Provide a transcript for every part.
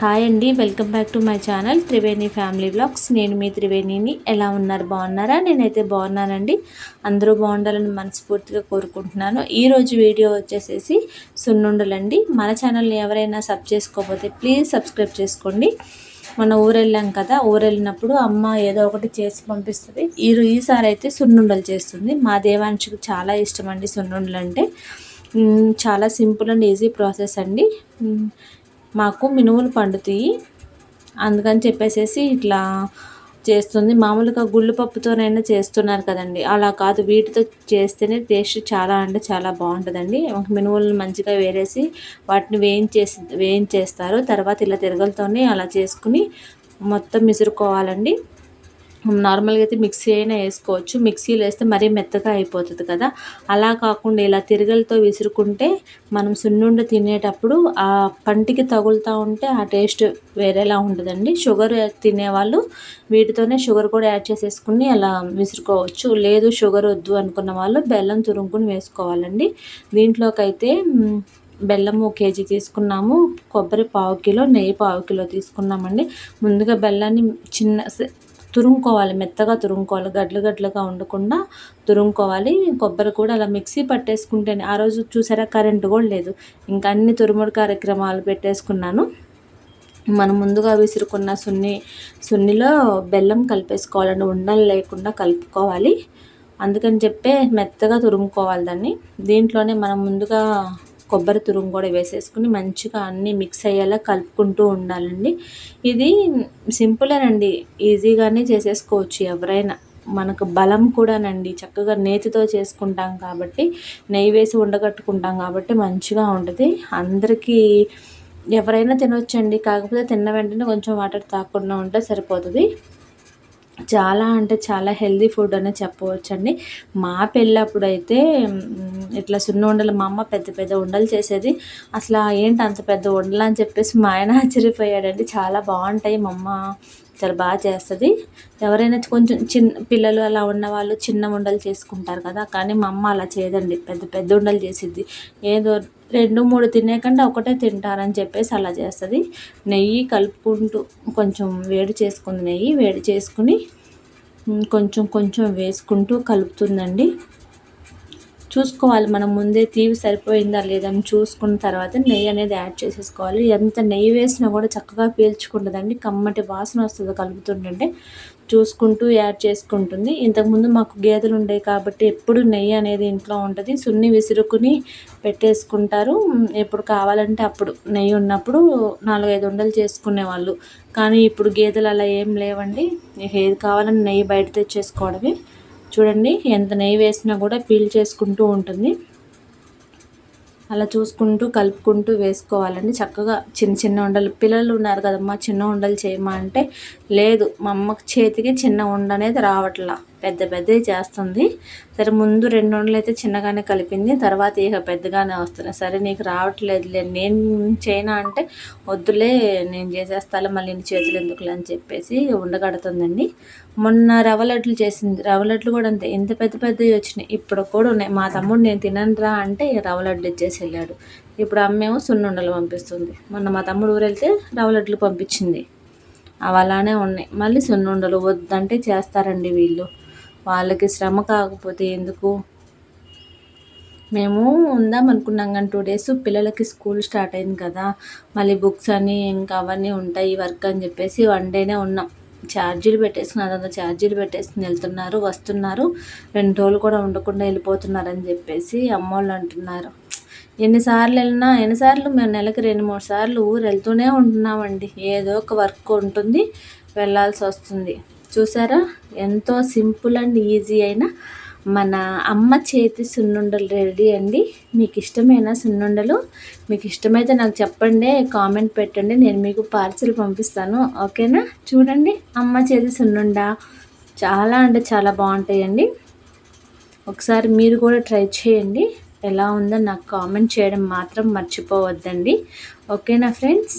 Hi అండి welcome back to my channel Triveni family blogs. నేను మీ త్రివేణిని. ఎలా ఉన్నారు? బాగున్నారా? నేనైతే బాగున్నానండి. అందరూ బాగుండాలని మనస్ఫూర్తిగా కోరుకుంటున్నాను. ఈరోజు వీడియో వచ్చేసేసి సున్నుండలండి. మన ఛానల్ని ఎవరైనా సబ్ చేసుకోకపోతే ప్లీజ్ సబ్స్క్రైబ్ చేసుకోండి. మన ఊరు వెళ్ళాం కదా ఊరు వెళ్ళినప్పుడు అమ్మ ఏదో ఒకటి చేసి పంపిస్తుంది. ఈ ఈసారి అయితే సున్నుండలు చేస్తుంది. మా దేవాంశకు చాలా ఇష్టం అండి సున్నుండలు అంటే చాలా సింపుల్ అండ్ ఈజీ ప్రాసెస్ అండి. మాకు మినుములు పండుతాయి. అందుకని చెప్పేసేసి ఇట్లా చేస్తుంది. మామూలుగా గుళ్ళు పప్పుతోనైనా చేస్తున్నారు కదండి. అలా కాదు వీటితో చేస్తేనే టేస్ట్ చాలా అంటే చాలా బాగుంటుందండి. మినుములను మంచిగా వేరేసి వాటిని వేయించేసి వేయించేస్తారు. తర్వాత ఇలా తిరగలతోనే అలా చేసుకుని మొత్తం మిసురుకోవాలండి నార్మల్గా అయితే మిక్సీ అయినా వేసుకోవచ్చు. మిక్సీలో వేస్తే మరీ మెత్తగా అయిపోతుంది కదా. అలా కాకుండా ఇలా తిరగలతో విసురుకుంటే మనం సున్నుండ తినేటప్పుడు ఆ పంటికి తగులుతూ ఉంటే ఆ టేస్ట్ వేరేలా ఉంటుందండి. షుగర్ తినేవాళ్ళు వీటితోనే షుగర్ కూడా యాడ్ చేసేసుకుని అలా విసురుకోవచ్చు. లేదు షుగర్ వద్దు అనుకున్న వాళ్ళు బెల్లం తురుముకుని వేసుకోవాలండి. దీంట్లోకైతే బెల్లము బెల్లం ఒక కేజీ తీసుకున్నాము. కొబ్బరి పావు కిలో నెయ్యి పావు కిలో తీసుకున్నామండి. ముందుగా బెల్లాన్ని చిన్న తురుముకోవాలి మెత్తగా తురుముకోవాలి గడ్లు గడ్లుగా ఉండకుండా తురుముకోవాలి. కొబ్బరి కూడా అలా మిక్సీ పట్టేసుకుంటేనే ఆ రోజు చూసారా కరెంటు కూడా లేదు. ఇంకా అన్ని తురుముడు కార్యక్రమాలు పెట్టేసుకున్నాను. మనం ముందుగా విసురుకున్న సున్ని సున్నిలో బెల్లం కలిపేసుకోవాలండి ఉండలు లేకుండా కలుపుకోవాలి. అందుకని చెప్పే మెత్తగా తురుముకోవాలి దాన్ని. దీంట్లోనే మనం ముందుగా కొబ్బరి తురుము కూడా వేసేసుకుని మంచిగా అన్నీ మిక్స్ అయ్యేలా కలుపుకుంటూ ఉండాలండి. ఇది సింపులేనండి ఈజీగానే చేసేసుకోవచ్చు ఎవరైనా. మనకు బలం కూడానండి. చక్కగా నేతితో చేసుకుంటాం కాబట్టి నెయ్యి వేసి ఉండగట్టుకుంటాం కాబట్టి మంచిగా ఉంటుంది. అందరికీ ఎవరైనా తినొచ్చండి. కాకపోతే తిన్న వెంటనే కొంచెం వాటర్ తాకుండా ఉంటే సరిపోతుంది. చాలా అంటే చాలా హెల్దీ ఫుడ్ అనే చెప్పవచ్చండి. మా పెళ్ళప్పుడు అయితే ఇట్లా సున్న ఉండలు మా అమ్మ పెద్ద పెద్ద ఉండలు చేసేది. అసలు ఏంటి అంత పెద్ద ఉండలు అని చెప్పేసి మా ఆయన ఆశ్చర్యపోయాడండి. చాలా బాగుంటాయి మా అమ్మ చాలా బాగా చేస్తుంది. ఎవరైనా కొంచెం చిన్న పిల్లలు అలా ఉన్న వాళ్ళు చిన్న ఉండలు చేసుకుంటారు కదా కానీ మా అమ్మ అలా చేయదండి. పెద్ద పెద్ద ఉండలు చేసిద్ది. ఏదో రెండు మూడు తినేకంటే ఒకటే తింటారని చెప్పేసి అలా చేస్తుంది. నెయ్యి కలుపుకుంటూ కొంచెం వేడి చేసుకుంది నెయ్యి వేడి చేసుకుని కొంచెం కొంచెం వేసుకుంటూ కలుపుతుందండి. చూసుకోవాలి. మనం ముందే తీవి సరిపోయిందా లేదని చూసుకున్న తర్వాత నెయ్యి అనేది యాడ్ చేసేసుకోవాలి. ఎంత నెయ్యి వేసినా కూడా చక్కగా పీల్చుకుంటుందండి కమ్మటి వాసన వస్తుంది కలుపుతుంటుంటే చూసుకుంటూ యాడ్ చేసుకుంటుంది. ఇంతకుముందు మాకు గేదెలు ఉండేవి కాబట్టి ఎప్పుడు నెయ్యి అనేది ఇంట్లో ఉంటుంది. సున్ని విసురుకుని పెట్టేసుకుంటారు. ఎప్పుడు కావాలంటే అప్పుడు నెయ్యి ఉన్నప్పుడు నాలుగైదు ఉండలు చేసుకునేవాళ్ళు. కానీ ఇప్పుడు గేదెలు అలా ఏం లేవండి. ఏది కావాలని నెయ్యి బయట తెచ్చేసుకోవడమే. చూడండి ఎంత నెయ్యి వేసినా కూడా పీల్ చేసుకుంటూ ఉంటుంది. అలా చూసుకుంటూ కలుపుకుంటూ వేసుకోవాలండి. చక్కగా చిన్న చిన్న ఉండలు. పిల్లలు ఉన్నారు కదమ్మా చిన్న ఉండలు చేయమా అంటే లేదు. మా అమ్మకి చేతికి చిన్న ఉండ అనేది రావట్లా. పెద్ద పెద్దవి చేస్తుంది. సరే ముందు రెండు వండలు అయితే చిన్నగానే కలిపింది. తర్వాత ఇక పెద్దగానే వస్తున్నాయి. సరే నీకు రావట్లేదులే. నేను చేయనా అంటే వద్దులే నేను చేసేస్తాలే మళ్ళీ నీ చేతులు ఎందుకులే అని చెప్పేసి ఉండగడుతుందండి. మొన్న రవ్వలడ్లు చేసింది. రవ్వలడ్లు కూడా అంతే. ఇంత పెద్ద పెద్దవి వచ్చినాయి. ఇప్పుడు కూడా ఉన్నాయి. మా తమ్ముడు నేను తిననురా అంటే రవ్వలడ్లు ఇచ్చేసి వెళ్ళాడు. ఇప్పుడు అమ్మేమో సున్నుండలు పంపిస్తుంది. మొన్న మా తమ్ముడు ఊరు వెళ్తే పంపించింది. అవి అలానే ఉన్నాయి. మళ్ళీ సున్నుండలు వద్దంటే చేస్తారండి వీళ్ళు. వాళ్ళకి శ్రమ కాకపోతే ఎందుకు? మేము ఉందాం అనుకున్నాం కానీ టూ డేస్ పిల్లలకి స్కూల్ స్టార్ట్ అయింది కదా. మళ్ళీ బుక్స్ అని ఇంకా అవన్నీ ఉంటాయి వర్క్ అని చెప్పేసి వన్ డేనే ఉన్నాం. ఛార్జీలు పెట్టేసుకుని అదంతా ఛార్జీలు పెట్టేసుకుని వెళ్తున్నారు వస్తున్నారు. రెండు రోజులు కూడా ఉండకుండా వెళ్ళిపోతున్నారని చెప్పేసి అమ్మోళ్ళు అంటున్నారు. ఎన్నిసార్లు వెళ్ళినా ఎన్నిసార్లు మేము నెలకి రెండు మూడు సార్లు ఊరు వెళ్తూనే ఉంటున్నామండి. ఏదో ఒక వర్క్ ఉంటుంది వెళ్ళాల్సి వస్తుంది. చూసారా? ఎంతో సింపుల్ అండ్ ఈజీ అయిన మన అమ్మ చేతి సున్నుండలు రెడీ అండి. మీకు ఇష్టమైన సున్నుండలు మీకు ఇష్టమైతే నాకు చెప్పండి కామెంట్ పెట్టండి నేను మీకు పార్సిల్ పంపిస్తాను. ఓకేనా? చూడండి అమ్మ చేతి సున్నుండ చాలా అంటే చాలా బాగుంటాయండి. ఒకసారి మీరు కూడా ట్రై చేయండి. ఎలా ఉందో నాకు కామెంట్ చేయడం మాత్రం మర్చిపోవద్దండి. ఓకేనా ఫ్రెండ్స్?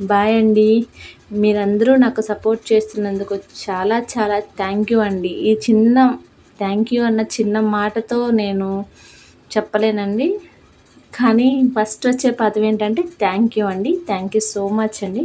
బాయ్ అండి. మీరందరూ నాకు సపోర్ట్ చేస్తున్నందుకు చాలా చాలా థ్యాంక్ యూ అండి. ఈ చిన్న థ్యాంక్ యూ అన్న చిన్న మాటతో నేను చెప్పలేనండి. కానీ ఫస్ట్ వచ్చే పదవి ఏంటంటే థ్యాంక్ యూ అండి. థ్యాంక్ యూ సో మచ్ అండి.